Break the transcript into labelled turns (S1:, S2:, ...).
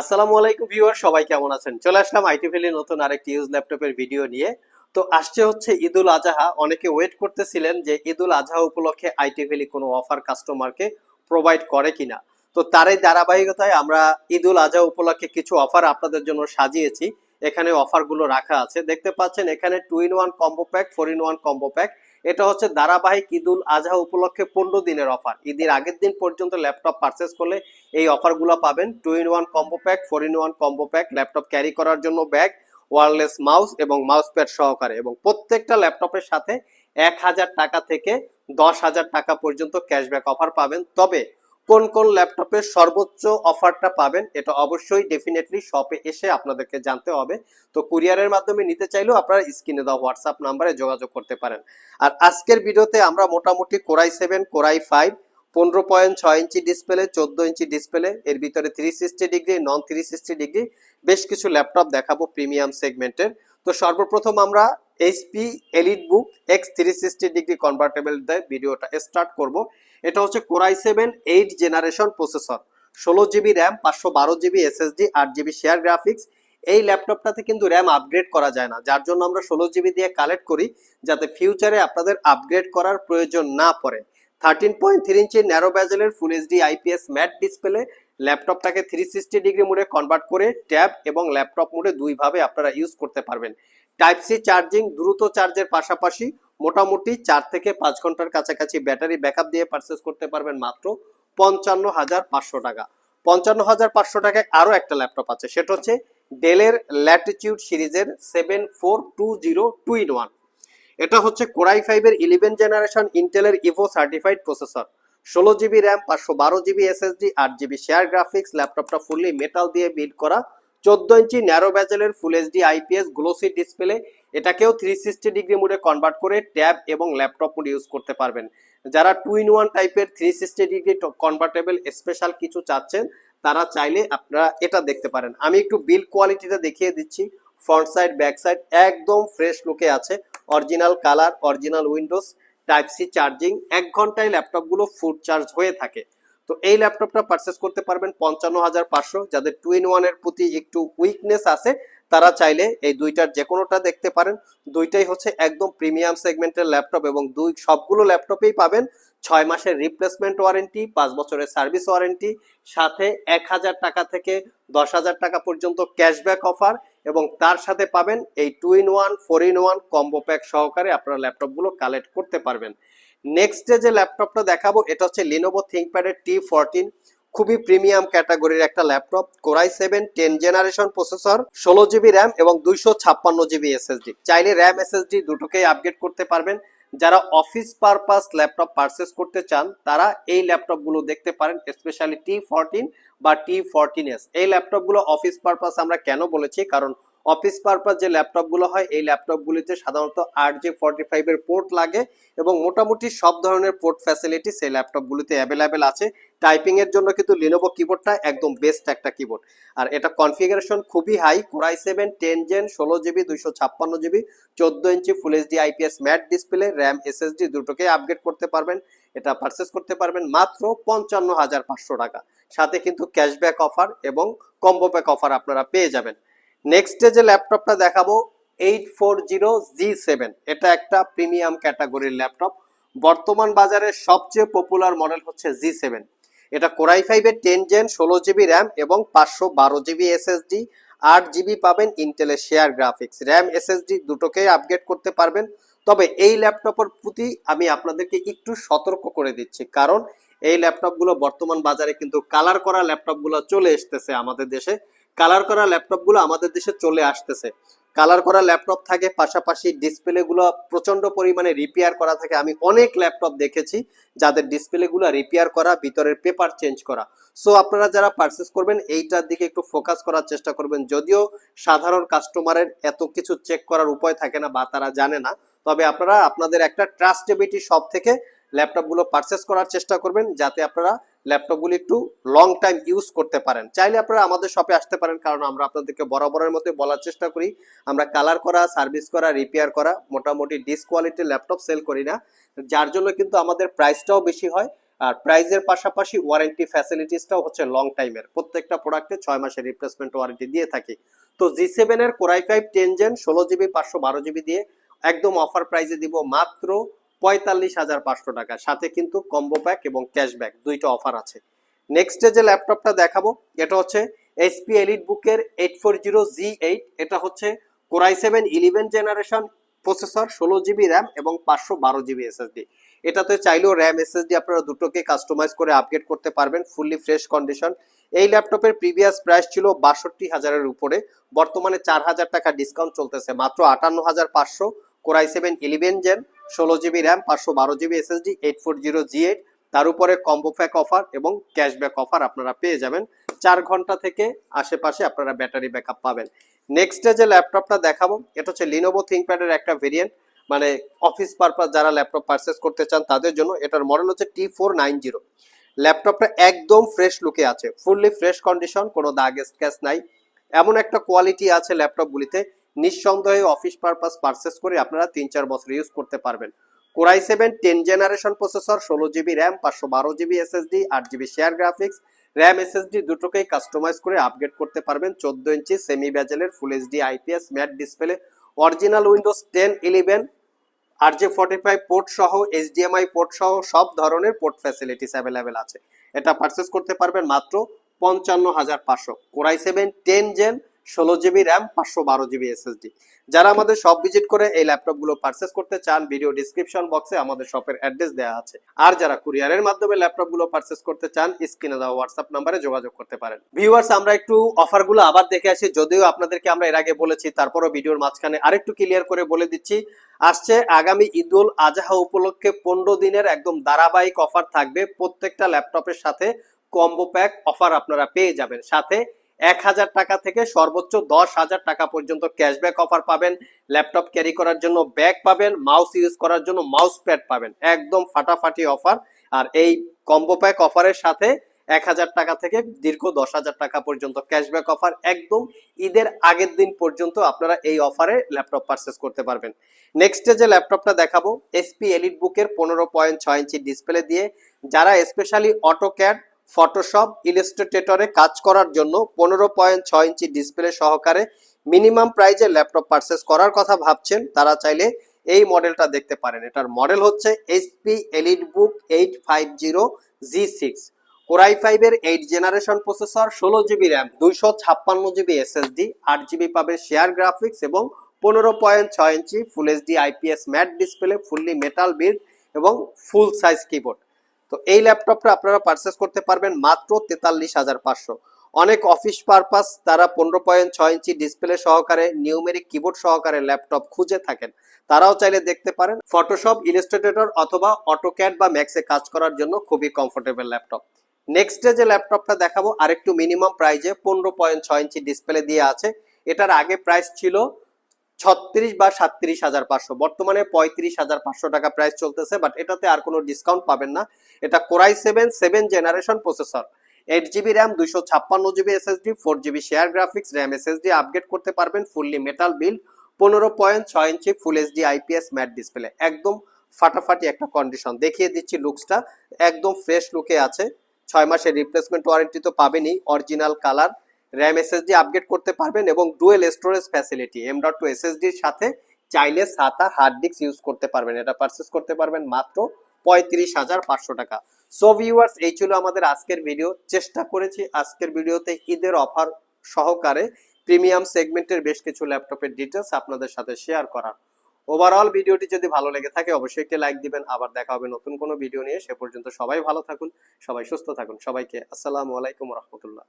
S1: আসসালামু আলাইকুম ভিউয়ার, সবাই কেমন আছেন? চলে আসলাম আইটি ভ্যালি নতুন আরেকটি ইউজ ল্যাপটপের ভিডিও নিয়ে। তো আসছে হচ্ছে ঈদুল আজহা। অনেকে ওয়েট করতেছিলেন যে ঈদুল আজহা উপলক্ষে আইটি ভ্যালি কোনো অফার কাস্টমারকে প্রোভাইড করে কিনা। তো তারই ধারাবাহিকতায় আমরা ঈদুল আজহা উপলক্ষে কিছু অফার আপনাদের জন্য সাজিয়েছি। এখানে অফারগুলো রাখা আছে। দেখতে পাচ্ছেন এখানে two in one combo pack four in one combo pack এটা হচ্ছে ধারাবাহিক ঈদুল আজহা উপলক্ষে পনেরো দিনের অফার। ঈদের আগের দিন পর্যন্ত ল্যাপটপ পারচেস করলে এই অফারগুলো পাবেন। Two in one combo pack four in one combo pack laptop carry করার জন্য ব্যাগ ওয়ারলেস মাউস এবং মাউস প্যাড সহকারে এবং প্রত্যেকটা ল্যাপটপের সাথে এক হাজার টাকা থেকে দশ হাজার টাকা পর্যন্ত ক্যাশব্যাক অফার পাবেন। তবে কোন কোন ল্যাপটপের সর্বোচ্চ অফারটা পাবেন, এটা অবশ্যই ডেফিনেটলি শপে এসে আপনাদেরকে জানতে হবে। তো কুরিয়ারের মাধ্যমে নিতে চাইলেও আপনারা স্ক্রিনে দেওয়া হোয়াটসঅ্যাপ নাম্বারে যোগাযোগ করতে পারেন। আর আজকের ভিডিওতে আমরা মোটামুটি core i seven core i five পনেরো পয়েন্ট ছয় ইঞ্চি ডিসপ্লে চোদ্দ ইঞ্চি ডিসপ্লে এর ভিতরে three sixty degree non three sixty degree বেশ কিছু ল্যাপটপ দেখাবো প্রিমিয়াম সেগমেন্টের তো সর্বপ্রথম আমরা HP EliteBook x three sixty degree convertible দিয়ে ভিডিওটা স্টার্ট করব। এটা হচ্ছে core i seven eight generation processor ষোলো জিবি র্যাম পাঁচশো বারো জিবি এসএসডি আট জিবি শেয়ার গ্রাফিক্স এই ল্যাপটপটাতে কিন্তু র্যাম আপগ্রেড করা যায় না, যার জন্য আমরা ষোলো জিবি দিয়ে কালেক্ট করি, যাতে ফিউচারে আপনাদের আপগ্রেড করার প্রয়োজন না পড়ে। Thirteen point three inch narrow ব্যাজেলের full HD IPS matte display ল্যাপটপটাকে three sixty degree মোডে কনভার্ট করে ট্যাব এবং ল্যাপটপ মোডে দুইভাবে আপনারা ইউজ করতে পারবেন। টাইপ সি চার্জিং দ্রুত চার্জের পাশাপাশি মোটামুটি চার থেকে পাঁচ ঘণ্টার কাছাকাছি ব্যাটারি ব্যাকআপ দিয়ে পারচেস করতে পারবেন মাত্র পঞ্চান্ন হাজার পাঁচশো টাকা। পঞ্চান্ন হাজার পাঁচশো টাকায় আরও একটা ল্যাপটপ আছে, সেটা হচ্ছে ডেলের ল্যাটিটিউড সিরিজের seven four two zero two in one এটা হচ্ছে কোরাই ফাইভের ইলেভেন জেনারেশন ইন্টেলের ইভো সার্টিফাইড প্রসেসর ষোলো জিবি র্যাম পাঁচশো বারো জিবি এসএসডি আট জিবি শেয়ার গ্রাফিক্স ল্যাপটপটা ফুললি মেটাল দিয়ে বিল্ড করা। চোদ্দ inch narrow ব্যাজেলের full HD IPS glossy display এটাকেও থ্রি সিক্সটি ডিগ্রি মোডে কনভার্ট করে ট্যাব এবং ল্যাপটপ মোড ইউজ করতে পারবেন। যারা টু ইন ওয়ান টাইপের three sixty degree convertible special কিছু চাচ্ছেন, তারা চাইলে আপনারা এটা দেখতে পারেন। আমি একটু বিল কোয়ালিটিটা দেখিয়ে দিচ্ছি। ফ্রন্ট সাইড ব্যাক সাইড একদম ফ্রেশ লুকে আছে। Original colour original Windows type C charging এক ঘন্টায় ল্যাপটপগুলো ফুল চার্জ হয়ে থাকে। তো এই ল্যাপটপটা পারচেস করতে পারবেন পঞ্চান্ন হাজার পাঁচশো। যাদের টু ইন ওয়ানের প্রতি একটু উইকনেস আছে, তারা চাইলে এই দুইটার যে কোনোটা দেখতে পারেন। দুইটাই হচ্ছে একদম প্রিমিয়াম সেগমেন্টের ল্যাপটপ এবং দুই সবগুলো ল্যাপটপেই পাবেন। ছয় মাসের রিপ্লেসমেন্ট ওয়ারেন্টি পাঁচ বছরের সার্ভিস ওয়ারেন্টি সাথে এক হাজার টাকা থেকে দশ হাজার টাকা পর্যন্ত ক্যাশব্যাক অফার এবং তার সাথে পাবেন এই two in one four in one combo pack সহকারে আপনারা ল্যাপটপগুলো কালেক্ট করতে পারবেন। নেক্সট যে ল্যাপটপটা দেখাবো, এটা হচ্ছে লিনোভো থিঙ্কপ্যাডের টি ফোরটিন খুবই প্রিমিয়াম ক্যাটাগরির একটা laptop core i seven ten generation processor ষোলো জিবি র্যাম এবং দুইশো ছাপ্পান্ন জিবি এসএসডি চাইলে র্যাম এসএসডি দুটোকেই আপগ্রেড করতে পারবেন। যারা অফিস পারপাস ল্যাপটপ পারচেস করতে চান, তারা এই ল্যাপটপগুলো দেখতে পারেন স্পেশালি টি ফোরটিন বা টি ফোরটিন এস এই ল্যাপটপগুলো অফিস পারপাস আমরা কেন বলেছি? কারণ অফিস পারপাস যে ল্যাপটপগুলো হয়, এই ল্যাপটপগুলিতে সাধারণত আট জি ফর্টি ফাইভের পোর্ট লাগে এবং মোটামুটি সব ধরনের পোর্ট ফ্যাসিলিটি সেই ল্যাপটপগুলিতে অ্যাভেলেবেল আছে। টাইপিং এর জন্য কিন্তু লিনোভো কিবোর্ডটা একদম বেস্ট একটা কিবোর্ড আর এটা কনফিগারেশন খুবই high core i seven ten gen ষোলো জিবি দুইশো ছাপ্পান্ন জিবি চোদ্দ inch full HD IPS matte display RAM SSD দুটোকেই আপগ্রেড করতে পারবেন। এটা পারচেস করতে পারবেন মাত্র পঞ্চান্ন হাজার পাঁচশো টাকা। সাথে কিন্তু ক্যাশব্যাক অফার এবং কম্বো প্যাক অফার আপনারা পেয়ে যাবেন। নেক্সটে যে ল্যাপটপটা দেখাবো eight four zero G seven এটা একটা প্রিমিয়াম ক্যাটাগরির ল্যাপটপ বর্তমান বাজারে সবচেয়ে পপুলার মডেল হচ্ছে জি সেভেন এটা কোরাই ফাইভের টেন জেন ষোলো জিবি র্যাম এবং পাঁচশো বারো জিবি এসএসডি আট জিবি পাবেন ইন্টেলের শেয়ার গ্রাফিক্স র্যাম এসএসডি দুটোকেই আপগ্রেড করতে পারবেন। তবে এই ল্যাপটপের প্রতি আমি আপনাদেরকে একটু সতর্ক করে দিচ্ছি, কারণ এই ল্যাপটপগুলো বর্তমান বাজারে কিন্তু কালার করা ল্যাপটপগুলো চলে এসতেছে আমাদের দেশে। কালার করা ল্যাপটপগুলো আমাদের দেশে চলে আসতেছে। কালার করা ল্যাপটপ থাকে, পাশাপাশি ডিসপ্লেগুলো প্রচণ্ড পরিমাণে রিপেয়ার করা থাকে। আমি অনেক ল্যাপটপ দেখেছি, যাদের ডিসপ্লেগুলো রিপেয়ার করা, ভিতরের পেপার চেঞ্জ করা। সো আপনারা যারা পারচেস করবেন, এইটার দিকে একটু ফোকাস করার চেষ্টা করবেন। যদিও সাধারণ কাস্টমারের এত কিছু চেক করার উপায় থাকে না বা তারা জানে না, তবে আপনারা, আপনাদের একটা ট্রাস্টেবিলিটি শপ থেকে ল্যাপটপগুলো পারচেস করার চেষ্টা করবেন যাতে আপনারা ল্যাপটপগুলি একটু লং টাইম ইউজ করতে পারেন। চাইলে আপনারা আমাদের শপে আসতে পারেন, কারণ আমরা আপনাদেরকে বরাবরের মধ্যে বলার চেষ্টা করি। আমরা কালার করা সার্ভিস করা রিপেয়ার করা, মোটামুটি ডিস কোয়ালিটির ল্যাপটপ সেল করি না। যার জন্য কিন্তু আমাদের প্রাইসটাও বেশি হয়, আর প্রাইজের পাশাপাশি ওয়ারেন্টি ফ্যাসিলিটিসটাও হচ্ছে লং টাইমের প্রত্যেকটা প্রোডাক্টে ছয় মাসের রিপ্লেসমেন্ট ওয়ারেন্টি দিয়ে থাকি। তো জি সেভেনের core i five ten gen ষোলো জিবি পাঁচশো বারো জিবি দিয়ে একদম অফার প্রাইজে দিব মাত্র পঁয়তাল্লিশ হাজার পাঁচশো টাকা। সাথে কিন্তু কম্বো প্যাক এবং ক্যাশব্যাক দুইটা অফার আছে। নেক্সটে যে ল্যাপটপটা দেখাবো, এটা হচ্ছে এসপি এলিট বুকের eight four zero G eight এটা হচ্ছে core i seven eleven generation processor ষোলো জিবি র্যাম এবং পাঁচশো বারো জিবি এসএসডি এটাতে চাইলেও র্যাম এসএসডি আপনারা দুটোকে কাস্টমাইজ করে আপগ্রেড করতে পারবেন ফুললি ফ্রেশ কন্ডিশন এই ল্যাপটপের প্রিভিয়াস প্রাইস ছিল বাষট্টি হাজারের উপরে। বর্তমানে চার হাজার টাকা ডিসকাউন্ট চলতেছে, মাত্র আটান্ন হাজার পাঁচশো। Core i seven eleven gen, ষোলো জিবি র্যাম, পাঁচশো বারো GB SSD, eight four zero G eight. তার উপরে কম্বো প্যাক অফার এবং ক্যাশব্যাক অফার আপনারা পেয়ে যাবেন। চার ঘণ্টা থেকে আশেপাশে আপনারা ব্যাটারি ব্যাকআপ পাবেন। নেক্সট যে ল্যাপটপটা দেখাবো, এটা হচ্ছে লিনোভো থিঙ্কপ্যাডের একটা ভেরিয়েন্ট মানে অফিস পারপাস যারা ল্যাপটপ পারচেস করতে চান, তাদের জন্য এটার মডেল হচ্ছে টি ফোর নাইন জিরো ল্যাপটপটা একদম ফ্রেশ লুকে আছে ফুললি ফ্রেশ কন্ডিশন কোনো দাগ স্ক্যাচ নাই। এমন একটা কোয়ালিটি আছে ল্যাপটপগুলিতে নিঃসন্দেহে অফিস পারপাস পারচেস করে আপনারা তিন চার বছর ইউজ করতে পারবেন। Core i seven ten generation processor ষোলো জিবি র্যাম পাঁচশো বারো জিবি এসএসডি আট GB share graphics RAM SSD দুটোকেই কাস্টমাইজ করে আপগ্রেড করতে পারবেন। চোদ্দ inch semi ব্যাজেলের full HD IPS matte display original Windows ten eleven R J forty five port সহ এইচডিএমআই পোর্ট সহ, সব ধরনের পোর্ট ফ্যাসিলিটিস অ্যাভেলেবেল আছে। এটা পারচেস করতে পারবেন মাত্র পঞ্চান্ন হাজার পাঁচশো। Core i seven ten gen ষোলো জিবি র্যাম পাঁচশো বারো জিবি এসএসডি। যারা আমাদের শপ ভিজিট করে এই ল্যাপটপগুলো পারচেস করতে চান ভিডিও ডিসক্রিপশন বক্সে আমাদের শপের অ্যাড্রেস দেওয়া আছে। আর যারা কুরিয়ারের মাধ্যমে ল্যাপটপগুলো পারচেস করতে চান স্ক্রিনে দেওয়া হোয়াটসঅ্যাপ নাম্বারে যোগাযোগ করতে পারেন। ভিউয়ার্স আমরা একটু অফারগুলো আবার দেখে আসি। যদিও আপনাদেরকে আমরা এর আগে বলেছি তারপরও ভিডিওর মাঝখানে আরেকটু ক্লিয়ার করে বলে দিচ্ছি। আসছে আগামী ঈদুল আজহা উপলক্ষে পনেরো দিনের একদম ধারাবাহিক অফার থাকবে। প্রত্যেকটা ল্যাপটপের সাথে কম্বো প্যাক অফার আপনারা পেয়ে যাবেন। সাথে এক হাজার টাকা থেকে সর্বোচ্চ দশ হাজার টাকা পর্যন্ত ক্যাশব্যাক অফার পাবেন। ল্যাপটপ ক্যারি করার জন্য ব্যাগ পাবেন মাউস ইউজ করার জন্য মাউস প্যাড পাবেন। একদম ফাটাফাটি অফার আর এই কম্বো প্যাক অফারের সাথে এক হাজার টাকা থেকে দীর্ঘ দশ হাজার টাকা পর্যন্ত ক্যাশব্যাক অফার একদম ঈদের আগের দিন পর্যন্ত আপনারা এই অফারে ল্যাপটপ পারচেস করতে পারবেন। নেক্সট যে ল্যাপটপটা দেখাবো এসপি এলিট বুকের পনেরো পয়েন্ট ছয় ইঞ্চি ডিসপ্লে দিয়ে। যারা স্পেশালি অটো ক্যাড ফটোশপ ইলাস্ট্রেটরে কাজ করার জন্য পনেরো পয়েন্ট ছয় ইঞ্চি ডিসপ্লে সহকারে মিনিমাম প্রাইজে ল্যাপটপ পারচেস করার কথা ভাবছেন। তারা চাইলে এই মডেলটা দেখতে পারেন। এটার মডেল হচ্ছে HP EliteBook eight five zero G six core i ফাইভের এইট জেনারেশন প্রসেসর ষোলো জিবি র্যাম দুইশো ছাপ্পান্ন জিবি এসএসডি আট জিবি পাবে শেয়ার গ্রাফিক্স এবং পনেরো পয়েন্ট ছয় inch full HD IPS matte display fully metal build এবং ফুল সাইজ কিবোর্ড তো এই ল্যাপটপটা আপনারা পারচেস করতে পারবেন মাত্র তেতাল্লিশ হাজার পাঁচশো। অনেক অফিস পারপাস তারা পনেরো পয়েন্ট ছয় ইঞ্চি ডিসপ্লে সহকারে নিউমেরিক কিবোর্ড সহকারে ল্যাপটপ খুঁজে থাকেন। তারাও চাইলে দেখতে পারেন। ফটোশপ ইলাস্ট্রেটর অথবা অটোক্যাড বা ম্যাক্সে কাজ করার জন্য খুবই কমফোর্টেবল ল্যাপটপ নেক্সট যে ল্যাপটপটা দেখাবো, আরেকটু মিনিমাম প্রাইজে পনেরো পয়েন্ট ছয় ইঞ্চি ডিসপ্লে দিয়ে আছে। এটার আগে প্রাইস ছিল ছত্রিশ বা সাতত্রিশ হাজার পাঁচশো। বর্তমানে পঁয়ত্রিশ হাজার পাঁচশো টাকা প্রাইস চলতেছে বাট এটাতে আর কোনো ডিসকাউন্ট পাবেন না। এটা core i seven seven generation processor eight GB RAM দুইশো ছাপ্পান্ন GB SSD four GB share graphics RAM SSD upgrade করতে পারবেন ফুললি মেটাল বিল্ড পনেরো পয়েন্ট ছয় inch full HD IPS matte display একদম ফাটাফাটি একটা কন্ডিশন দেখিয়ে দিচ্ছি লুকসটা একদম ফ্রেশ লুকে আছে। ছয় মাসের রিপ্লেসমেন্ট ওয়ারেন্টি তো পাবেনই original colour RAM SSD upgrade করতে পারবেন এবং dual storage facility M dot two এসএসডির সাথে চাইলে সাতা হার্ড ডিস্ক ইউজ করতে পারবেন। এটা পারচেস করতে পারবেন মাত্র পঁয়ত্রিশ হাজার পাঁচশো টাকা। সো ভিউয়ার্স এই ছিল আমাদের আজকের ভিডিও চেষ্টা করেছি আজকের ভিডিওতে ঈদের অফার সহকারে প্রিমিয়াম সেগমেন্টের বেশ কিছু ল্যাপটপের ডিটেলস আপনাদের সাথে শেয়ার করার। ওভারঅল ভিডিওটি যদি ভালো লেগে থাকে, অবশ্যই একটি লাইক দিবেন। আবার দেখা হবে নতুন কোনো ভিডিও নিয়ে। সে পর্যন্ত সবাই ভালো থাকুন, সবাই সুস্থ থাকুন। সবাইকে আসসালামু আলাইকুম রহমতুল্লাহ।